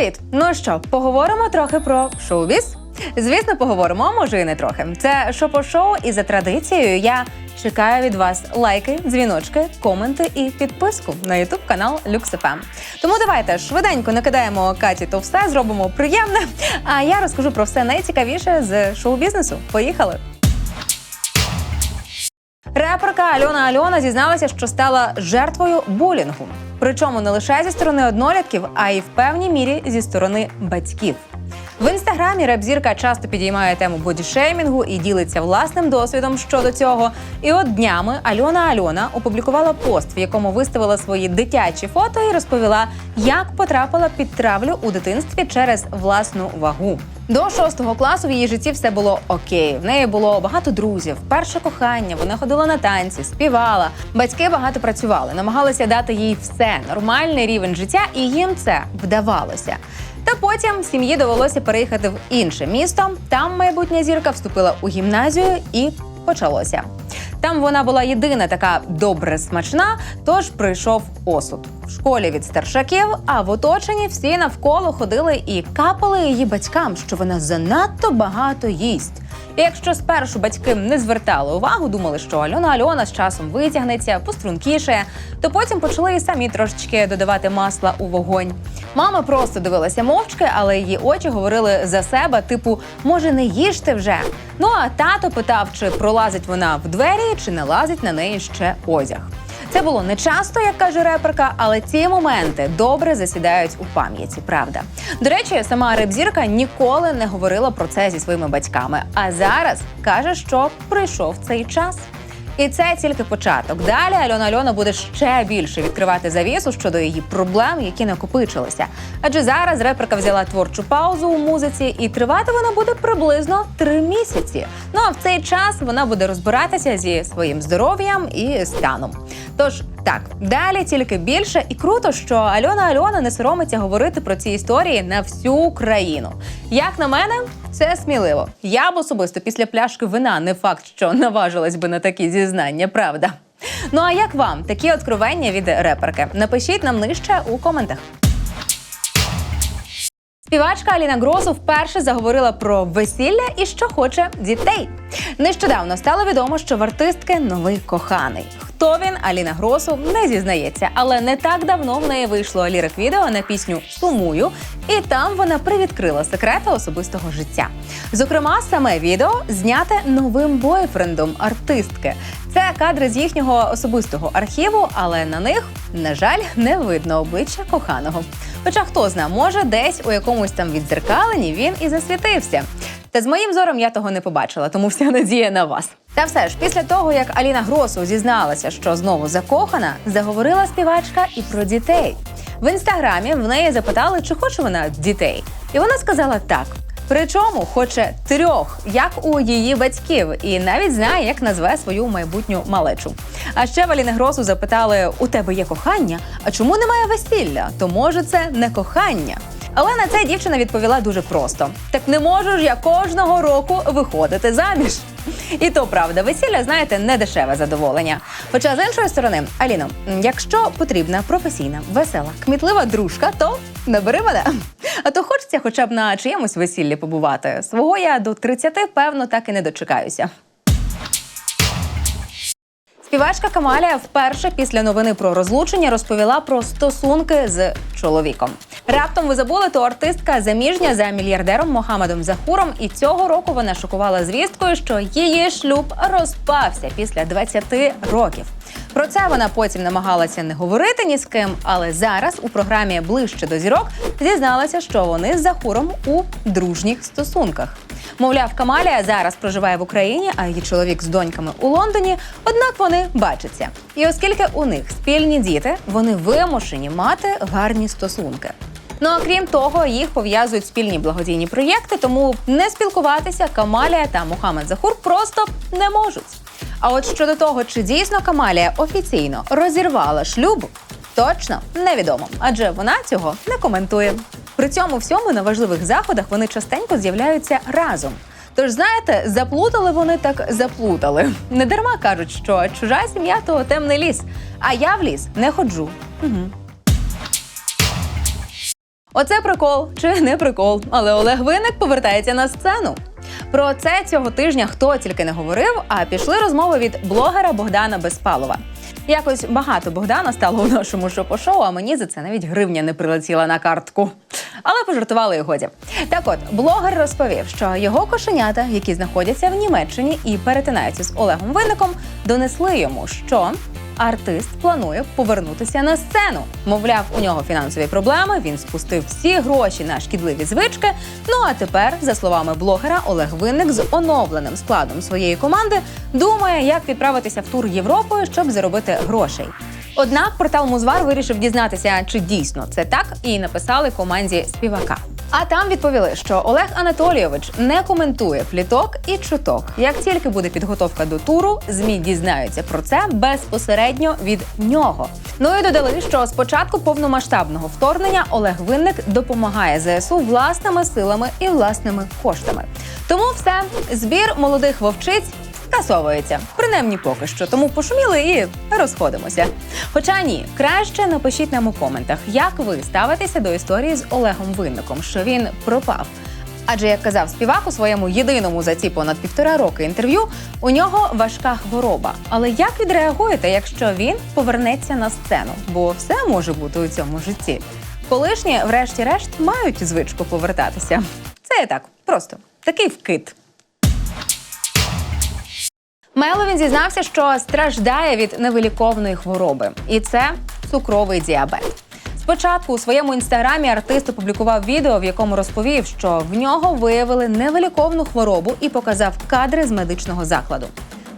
Привіт! Ну що, поговоримо трохи про шоу-біз? Звісно, поговоримо, може і не трохи. Це шопо-шоу, і за традицією я чекаю від вас лайки, дзвіночки, коменти і підписку на ютуб канал LuxFM. Тому давайте швиденько накидаємо Каті то все, зробимо приємне. А я розкажу про все найцікавіше з шоу-бізнесу. Поїхали! Реперка Альона Альона зізналася, що стала жертвою булінгу. Причому не лише зі сторони однолітків, а й в певній мірі зі сторони батьків. В інстаграмі реп-зірка часто підіймає тему бодішеймінгу і ділиться власним досвідом щодо цього. І от днями Альона Альона опублікувала пост, в якому виставила свої дитячі фото і розповіла, як потрапила під травлю у дитинстві через власну вагу. До шостого класу в її житті все було окей. В неї було багато друзів, перше кохання. Вона ходила на танці, співала. Батьки багато працювали, намагалися дати їй все нормальний рівень життя, і їм це вдавалося. Та потім сім'ї довелося переїхати в інше місто. Там майбутня зірка вступила у гімназію і почалося. Там вона була єдина така добре смачна, тож прийшов осуд. В школі від старшаків, а в оточенні всі навколо ходили і капали її батькам, що вона занадто багато їсть. І якщо спершу батьки не звертали увагу, думали, що Альона Альона з часом витягнеться, пострункішає, то потім почали і самі трошечки додавати масла у вогонь. Мама просто дивилася мовчки, але її очі говорили за себе, типу, може, не їжте вже. Ну а тато питав, чи пролазить вона в двері, чи не лазить на неї ще одяг. Це було не часто, як каже реперка, але ці моменти добре засідають у пам'яті. Правда. До речі, сама реп-зірка ніколи не говорила про це зі своїми батьками. А зараз каже, що прийшов цей час. І це тільки початок. Далі Альона Альона буде ще більше відкривати завісу щодо її проблем, які накопичилися. Адже зараз реперка взяла творчу паузу у музиці, і тривати вона буде приблизно три місяці. Ну а в цей час вона буде розбиратися зі своїм здоров'ям і станом. Тож так, далі тільки більше і круто, що Альона Альона не соромиться говорити про ці історії на всю країну. Як на мене, це сміливо. Я б особисто після пляшки вина не факт, що наважилась би на такі зізнання, правда. Ну а як вам такі откровення від реперки? Напишіть нам нижче у коментах. Співачка Аліна Грозу вперше заговорила про весілля і що хоче дітей. Нещодавно стало відомо, що в артистки новий коханий. Хто він Аліна Гросу не зізнається, але не так давно в неї вийшло лірик відео на пісню Сумую, і там вона привідкрила секрети особистого життя. Зокрема, саме відео зняте новим бойфрендом артистки. Це кадри з їхнього особистого архіву, але на них, на жаль, не видно обличчя коханого. Хоча хто зна, може, десь у якомусь там віддзеркаленні він і засвітився. Та з моїм зором я того не побачила, тому вся надія на вас. Та все ж, після того як Аліна Гросу зізналася, що знову закохана, заговорила співачка і про дітей. В інстаграмі в неї запитали, чи хоче вона дітей, і вона сказала так. Причому хоче трьох, як у її батьків, і навіть знає, як назве свою майбутню малечу. А ще в Аліни Гросу запитали: у тебе є кохання? А чому немає весілля? То може це не кохання. Але на це дівчина відповіла дуже просто: так не можу ж я кожного року виходити заміж. І то правда, весілля, знаєте, не дешеве задоволення. Хоча з іншої сторони, Аліно, якщо потрібна професійна, весела, кмітлива дружка, то набери мене. А то хочеться хоча б на чиємусь весіллі побувати. Свого я до 30, певно, так і не дочекаюся. Співачка Камалія вперше після новини про розлучення розповіла про стосунки з чоловіком. Раптом ви забули, то артистка заміжня за мільярдером Мохамедом Захуром, і цього року вона шокувала звісткою, що її шлюб розпався після 20 років. Про це вона потім намагалася не говорити ні з ким, але зараз у програмі Ближче до зірок зізналася, що вони з Захуром у дружніх стосунках. Мовляв, Камалія зараз проживає в Україні, а її чоловік з доньками у Лондоні. Однак вони бачаться. І оскільки у них спільні діти, вони вимушені мати гарні стосунки. Ну а крім того, їх пов'язують спільні благодійні проєкти, тому не спілкуватися Камалія та Мухаммед Захур просто не можуть. А от щодо того, чи дійсно Камалія офіційно розірвала шлюб, точно невідомо, адже вона цього не коментує. При цьому всьому на важливих заходах вони частенько з'являються разом. Тож, знаєте, заплутали вони так заплутали. Не дарма кажуть, що чужа сім'я то темний ліс. А я в ліс не ходжу. Угу. Оце прикол чи не прикол, але Олег Винник повертається на сцену. Про це цього тижня хто тільки не говорив, а пішли розмови від блогера Богдана Безпалова. Якось багато Богдана стало у нашому шопо-шоу, а мені за це навіть гривня не прилетіла на картку. Але пожартували і годі. Так от, блогер розповів, що його кошенята, які знаходяться в Німеччині і перетинаються з Олегом Винником, донесли йому, що артист планує повернутися на сцену. Мовляв, у нього фінансові проблеми. Він спустив всі гроші на шкідливі звички. Ну а тепер, за словами блогера, Олег Винник з оновленим складом своєї команди думає, як відправитися в тур Європою, щоб заробити грошей. Однак портал Музвар вирішив дізнатися, чи дійсно це так, і написали команді співака. А там відповіли, що Олег Анатолійович не коментує пліток і чуток. Як тільки буде підготовка до туру, змі дізнаються про це безпосередньо від нього. Ну і додали, що з початку повномасштабного вторгнення Олег Винник допомагає ЗСУ власними силами і власними коштами. Тому все збір молодих вовчиць скасовується. Принаймні поки що. Тому пошуміли і розходимося. Хоча ні, краще напишіть нам у коментах, як ви ставитеся до історії з Олегом Винником, що він пропав. Адже як казав співак у своєму єдиному за ці понад півтора роки інтерв'ю, у нього важка хвороба. Але як відреагуєте, якщо він повернеться на сцену? Бо все може бути у цьому житті. Колишні, врешті-решт, мають звичку повертатися. Це так, просто такий вкид. Мело він зізнався, що страждає від невиліковної хвороби, і це цукровий діабет. Спочатку у своєму інстаграмі артист опублікував відео, в якому розповів, що в нього виявили невиліковну хворобу і показав кадри з медичного закладу.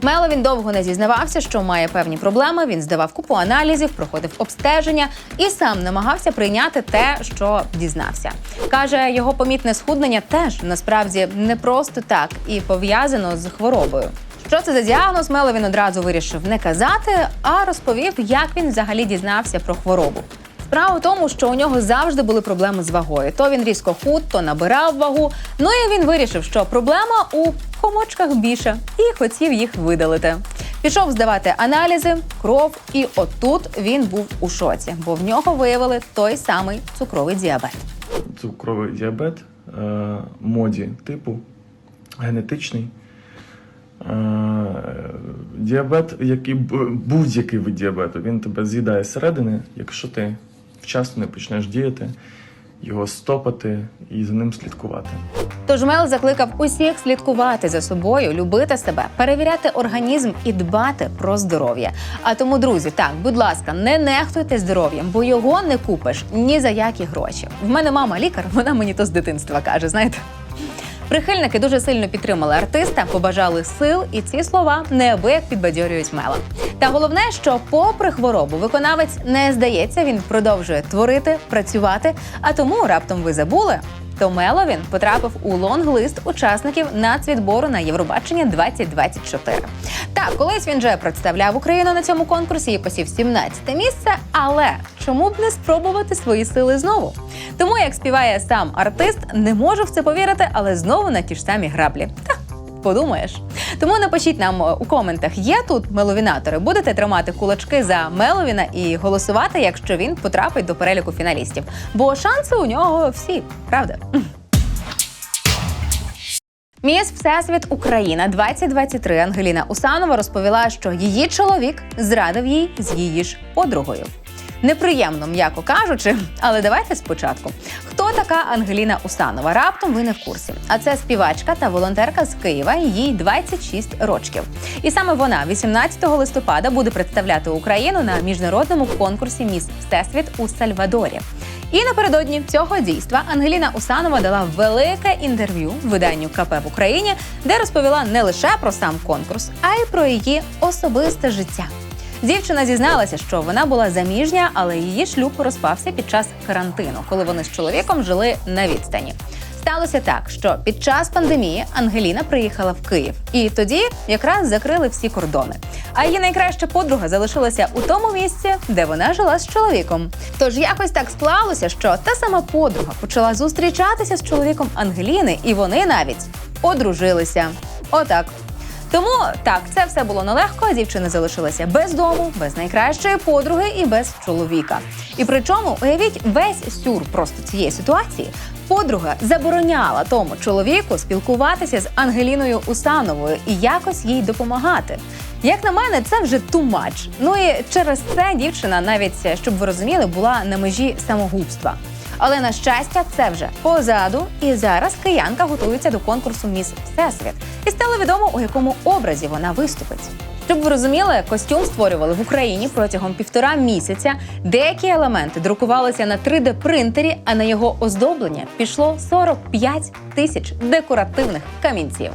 Мело він довго не зізнавався, що має певні проблеми. Він здавав купу аналізів, проходив обстеження і сам намагався прийняти те, що дізнався. Каже, його помітне схуднення теж насправді не просто так і пов'язано з хворобою. Що це за діагноз? Мело він одразу вирішив не казати, а розповів, як він взагалі дізнався про хворобу. Справа в тому, що у нього завжди були проблеми з вагою. То він різко худ, то набирав вагу. Ну і він вирішив, що проблема у комочках більше, і хотів їх видалити. Пішов здавати аналізи, кров, і отут він був у шоці, бо в нього виявили той самий цукровий діабет. цукровий діабет е, моді типу, генетичний. Е, діабет, який будь-який вид діабету, він тебе з'їдає зсередини, якщо ти вчасно не почнеш діяти, його стопати і за ним слідкувати. Тож Мел закликав усіх слідкувати за собою, любити себе, перевіряти організм і дбати про здоров'я. А тому, друзі, так, будь ласка, не нехтуйте здоров'ям, бо його не купиш ні за які гроші. В мене мама лікар, вона мені то з дитинства каже, знаєте. Прихильники дуже сильно підтримали артиста, побажали сил, і ці слова неабияк підбадьорюють Мела. Та головне, що, попри хворобу, виконавець не здається, він продовжує творити, працювати. А тому раптом ви забули. То Меловін потрапив у лонг-лист учасників нацвідбору на Євробачення 2024. Так, колись він вже представляв Україну на цьому конкурсі і посів 17 місце. Але чому б не спробувати свої сили знову? Тому, як співає сам артист, не можу в це повірити, але знову на ті ж самі граблі. Та подумаєш. Тому напишіть нам е, у коментах, є тут меловінатори. Будете тримати кулачки за Меловіна і голосувати, якщо він потрапить до переліку фіналістів. Бо шанси у нього всі, правда? Міс Всесвіт Україна 2023 Ангеліна Усанова розповіла, що її чоловік зрадив їй з її ж подругою. Неприємно, м'яко кажучи, але давайте спочатку. Така Ангеліна Усанова? Раптом ви не в курсі. А це співачка та волонтерка з Києва. Їй 26 років. І саме вона 18 листопада буде представляти Україну на міжнародному конкурсі Міс Всесвіт у Сальвадорі. І напередодні цього дійства Ангеліна Усанова дала велике інтерв'ю виданню КП в Україні, де розповіла не лише про сам конкурс, а й про її особисте життя. Дівчина зізналася, що вона була заміжня, але її шлюб розпався під час карантину, коли вони з чоловіком жили на відстані. Сталося так, що під час пандемії Ангеліна приїхала в Київ, і тоді якраз закрили всі кордони. А її найкраща подруга залишилася у тому місці, де вона жила з чоловіком. Тож якось так склалося, що та сама подруга почала зустрічатися з чоловіком Ангеліни, і вони навіть одружилися. Отак. Тому так, це все було нелегко. Дівчина залишилася без дому, без найкращої подруги і без чоловіка. І причому уявіть весь сюр просто цієї ситуації. Подруга забороняла тому чоловіку спілкуватися з Ангеліною Усановою і якось їй допомагати. Як на мене, це вже much. Ну і через це дівчина, навіть щоб ви розуміли, була на межі самогубства. Але на щастя, це вже позаду, і зараз киянка готується до конкурсу Міс Всесвіт. І стало відомо, у якому образі вона виступить. Щоб ви розуміли, костюм створювали в Україні протягом півтора місяця. Деякі елементи друкувалися на 3D принтері, а на його оздоблення пішло 45 тисяч декоративних камінців.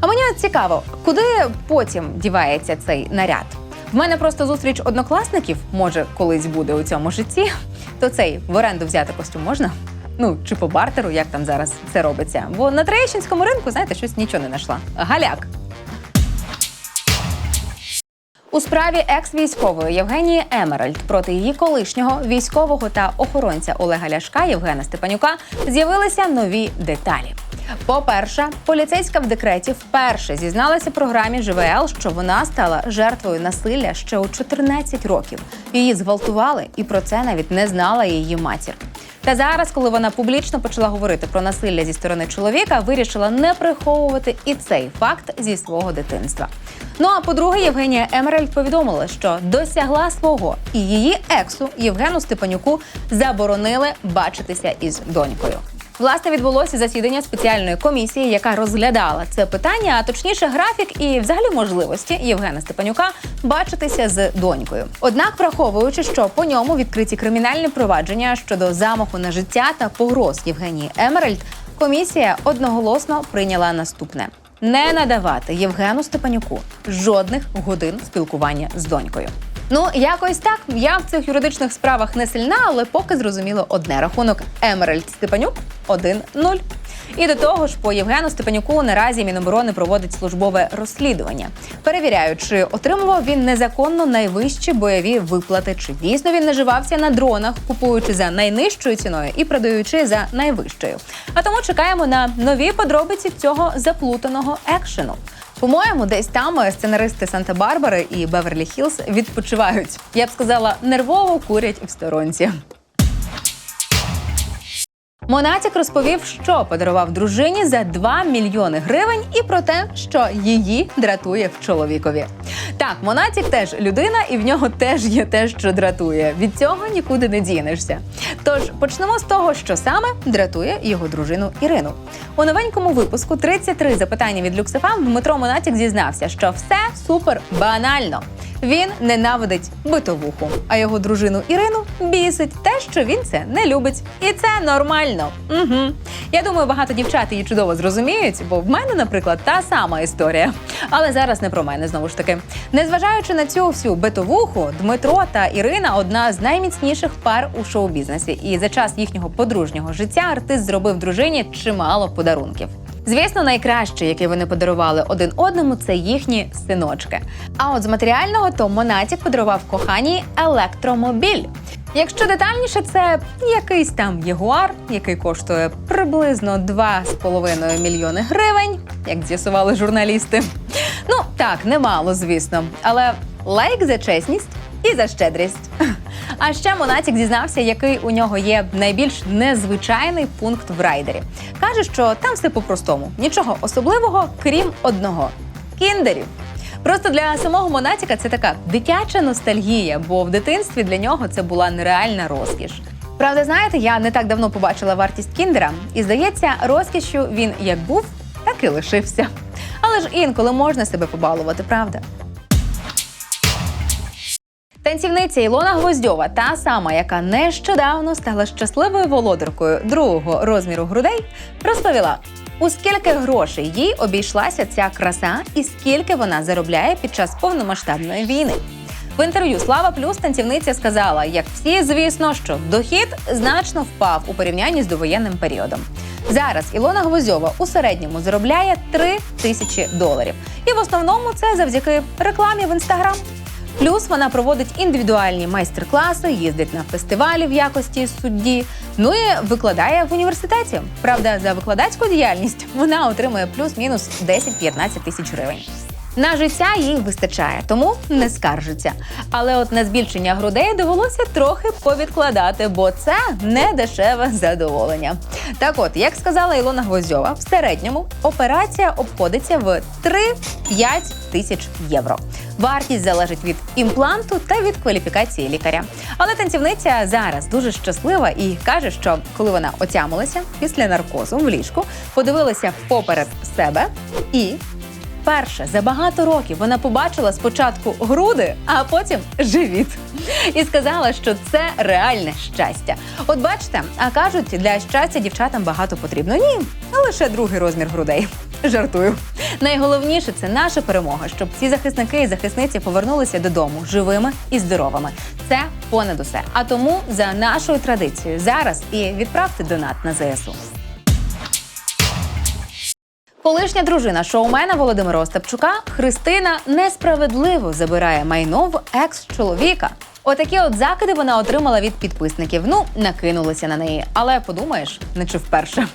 А мені цікаво, куди потім дівається цей наряд? В мене просто зустріч однокласників, може, колись буде у цьому житті. То цей в оренду взяти костюм можна? Ну чи по бартеру, як там зараз це робиться? Бо на Троєщинському ринку, знаєте, щось нічого не знайшла. Галяк. У справі екс-військової Євгенії Емеральд проти її колишнього військового та охоронця Олега Ляшка Євгена Степанюка з'явилися нові деталі. По-перше, поліцейська в декреті вперше зізналася програмі ЖВЛ, що вона стала жертвою насилля ще у 14 років. Її зґвалтували, і про це навіть не знала її матір. Та зараз, коли вона публічно почала говорити про насилля зі сторони чоловіка, вирішила не приховувати і цей факт зі свого дитинства. Ну а по-друге, Євгенія Емеральд повідомила, що досягла свого і її ексу Євгену Степанюку заборонили бачитися із донькою. Власне, відбулося засідання спеціальної комісії, яка розглядала це питання, а точніше, графік і взагалі можливості Євгена Степанюка бачитися з донькою. Однак, враховуючи, що по ньому відкриті кримінальні провадження щодо замаху на життя та погроз Євгенії Емеральд, комісія одноголосно прийняла наступне: не надавати Євгену Степанюку жодних годин спілкування з донькою. Ну, якось так. Я в цих юридичних справах не сильна, але поки зрозуміло одне рахунок Емеральд Степанюк 1-0. І до того ж, по Євгену Степанюку наразі Міноборони проводить службове розслідування. Перевіряють, чи отримував він незаконно найвищі бойові виплати, чи дійсно він наживався на дронах, купуючи за найнижчою ціною і продаючи за найвищою. А тому чекаємо на нові подробиці цього заплутаного екшену. По-моєму, десь там е, сценаристи Санта-Барбари і Беверлі Хілз відпочивають. Я б сказала, нервово курять в сторонці. Монатік розповів, що подарував дружині за 2 мільйони гривень, і про те, що її дратує в чоловікові. Так, Монатік теж людина, і в нього теж є те, що дратує. Від цього нікуди не дінешся. Тож почнемо з того, що саме дратує його дружину Ірину. У новенькому випуску 33 запитання від Люксефам Дмитро Монатік зізнався, що все супер банально. Він ненавидить битовуху, а його дружину Ірину бісить те, що він це не любить. І це нормально. Угу. Я думаю, багато дівчат її чудово зрозуміють, бо в мене, наприклад, та сама історія. Але зараз не про мене знову ж таки. Незважаючи на цю всю битовуху, Дмитро та Ірина одна з найміцніших пар у шоу-бізнесі. І за час їхнього подружнього життя артист зробив дружині чимало подарунків. Звісно, найкраще, яке вони подарували один одному, це їхні синочки. А от з матеріального, то Монатік подарував коханій електромобіль. Якщо детальніше, це якийсь там ягуар, який коштує приблизно 2,5 мільйони гривень, як з'ясували журналісти. Ну так, немало, звісно, але лайк за чесність і за щедрість. А ще Монатік дізнався, який у нього є найбільш незвичайний пункт в райдері. Каже, що там все по-простому, нічого особливого, крім одного кіндерів. Просто для самого Монатіка це така дитяча ностальгія, бо в дитинстві для нього це була нереальна розкіш. Правда, знаєте, я не так давно побачила вартість кіндера, і здається, розкішю він як був, так і лишився. Але ж інколи можна себе побалувати, правда? Танцівниця Ілона Гвоздьова, та сама, яка нещодавно стала щасливою володаркою другого розміру грудей, розповіла, у скільки грошей їй обійшлася ця краса і скільки вона заробляє під час повномасштабної війни. В інтерв'ю Слава Плюс танцівниця сказала, як всі, звісно, що дохід значно впав у порівнянні з довоєнним періодом. Зараз Ілона Гвоздьова у середньому заробляє 3 тисячі доларів. І в основному це завдяки рекламі в інстаграм. Плюс вона проводить індивідуальні майстер-класи, їздить на фестивалі в якості судді. Ну і викладає в університеті. Правда, за викладацьку діяльність вона отримує плюс-мінус 10-15 тисяч гривень. На життя їй вистачає, тому не скаржиться. Але от на збільшення грудей довелося трохи повідкладати, бо це не дешеве задоволення. Так от, як сказала Ілона Гвоздьова, в середньому операція обходиться в 3-5 тисяч євро. Вартість залежить від імпланту та від кваліфікації лікаря. Але танцівниця зараз дуже щаслива і каже, що коли вона отямилася після наркозу в ліжку, подивилася поперед себе і. Перше за багато років вона побачила спочатку груди, а потім живіт. І сказала, що це реальне щастя. От бачите, а кажуть, для щастя дівчатам багато потрібно. Ні, лише другий розмір грудей. Жартую. Найголовніше це наша перемога, щоб ці захисники і захисниці повернулися додому живими і здоровими. Це понад усе. А тому за нашою традицією зараз і відправте донат на ЗСУ. Колишня дружина шоумена Володимира Остапчука Христина несправедливо забирає майно в екс-чоловіка. Отакі от закиди вона отримала від підписників. Ну, накинулися на неї. Але подумаєш, не чи вперше.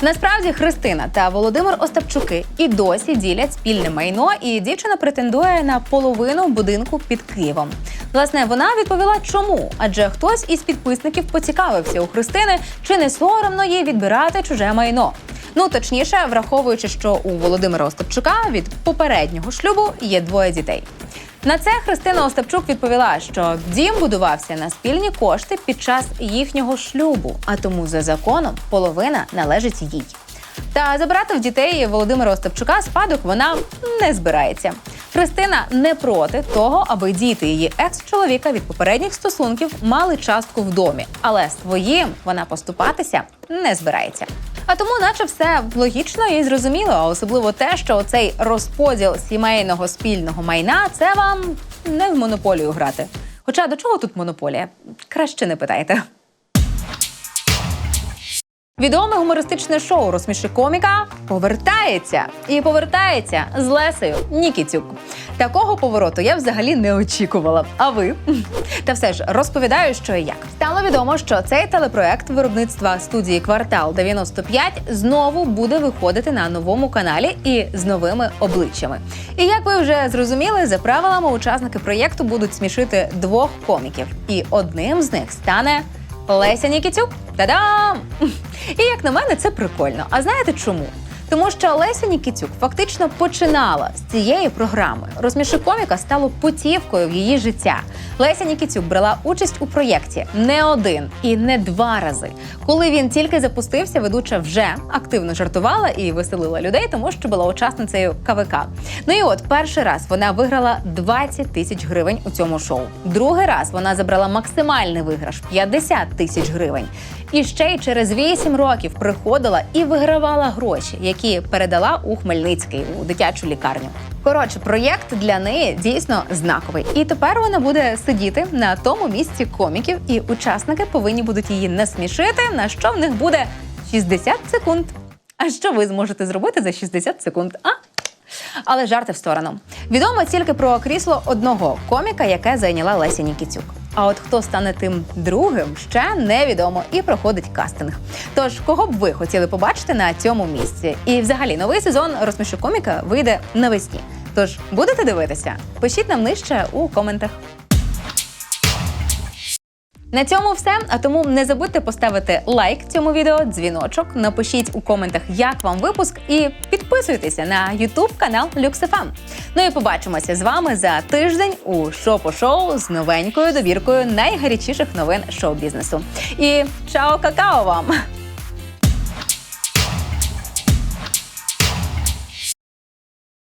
Насправді Христина та Володимир Остапчуки і досі ділять спільне майно, і дівчина претендує на половину будинку під Києвом. Власне, вона відповіла, чому? Адже хтось із підписників поцікавився у Христини, чи не соромно їй відбирати чуже майно. Ну точніше, враховуючи, що у Володимира Остапчука від попереднього шлюбу є двоє дітей. На це Христина Остапчук відповіла, що дім будувався на спільні кошти під час їхнього шлюбу, а тому за законом половина належить їй. Та забирати в дітей Володимира Остапчука спадок вона не збирається. Христина не проти того, аби діти її екс-чоловіка від попередніх стосунків мали частку в домі, але з твоїм вона поступатися не збирається. А тому, наче все логічно і зрозуміло, а особливо те, що цей розподіл сімейного спільного майна це вам не в монополію грати. Хоча до чого тут монополія? Краще не питайте. Відоме гумористичне шоу Розсміши коміка повертається і повертається з Лесею Нікітюк. Такого повороту я взагалі не очікувала. А ви? Та все ж розповідаю, що і як. Стало відомо, що цей телепроект виробництва студії Квартал 95 знову буде виходити на новому каналі і з новими обличчями. І як ви вже зрозуміли, за правилами учасники проєкту будуть смішити двох коміків, і одним з них стане Леся Нікітюк. Та-дам! І як на мене, це прикольно. А знаєте чому? Тому що Леся Нікітюк фактично починала з цієї програми. Розміши коміка стало путівкою в її життя. Леся Нікітюк брала участь у проєкті не один і не два рази. Коли він тільки запустився, ведуча вже активно жартувала і веселила людей, тому що була учасницею КВК. Ну і от перший раз вона виграла 20 тисяч гривень у цьому шоу. Другий раз вона забрала максимальний виграш 50 тисяч гривень. І ще й через 8 років приходила і вигравала гроші, які передала у Хмельницький у дитячу лікарню. Коротше, проєкт для неї дійсно знаковий. І тепер вона буде сидіти на тому місці коміків, і учасники повинні будуть її насмішити, на що в них буде 60 секунд. А що ви зможете зробити за 60 секунд? А? Але жарти в сторону. Відомо тільки про крісло одного коміка, яке зайняла Леся Нікітюк. А от хто стане тим другим, ще невідомо і проходить кастинг. Тож, кого б ви хотіли побачити на цьому місці? І взагалі новий сезон розмішу коміка вийде навесні. Тож будете дивитися? Пишіть нам нижче у коментах. На цьому все. А тому не забудьте поставити лайк цьому відео, дзвіночок, напишіть у коментах, як вам випуск, і підписуйтеся на YouTube канал LuxFM. Ну і побачимося з вами за тиждень у шопо шоу з новенькою добіркою найгарячіших новин шоу-бізнесу. І чао какао вам!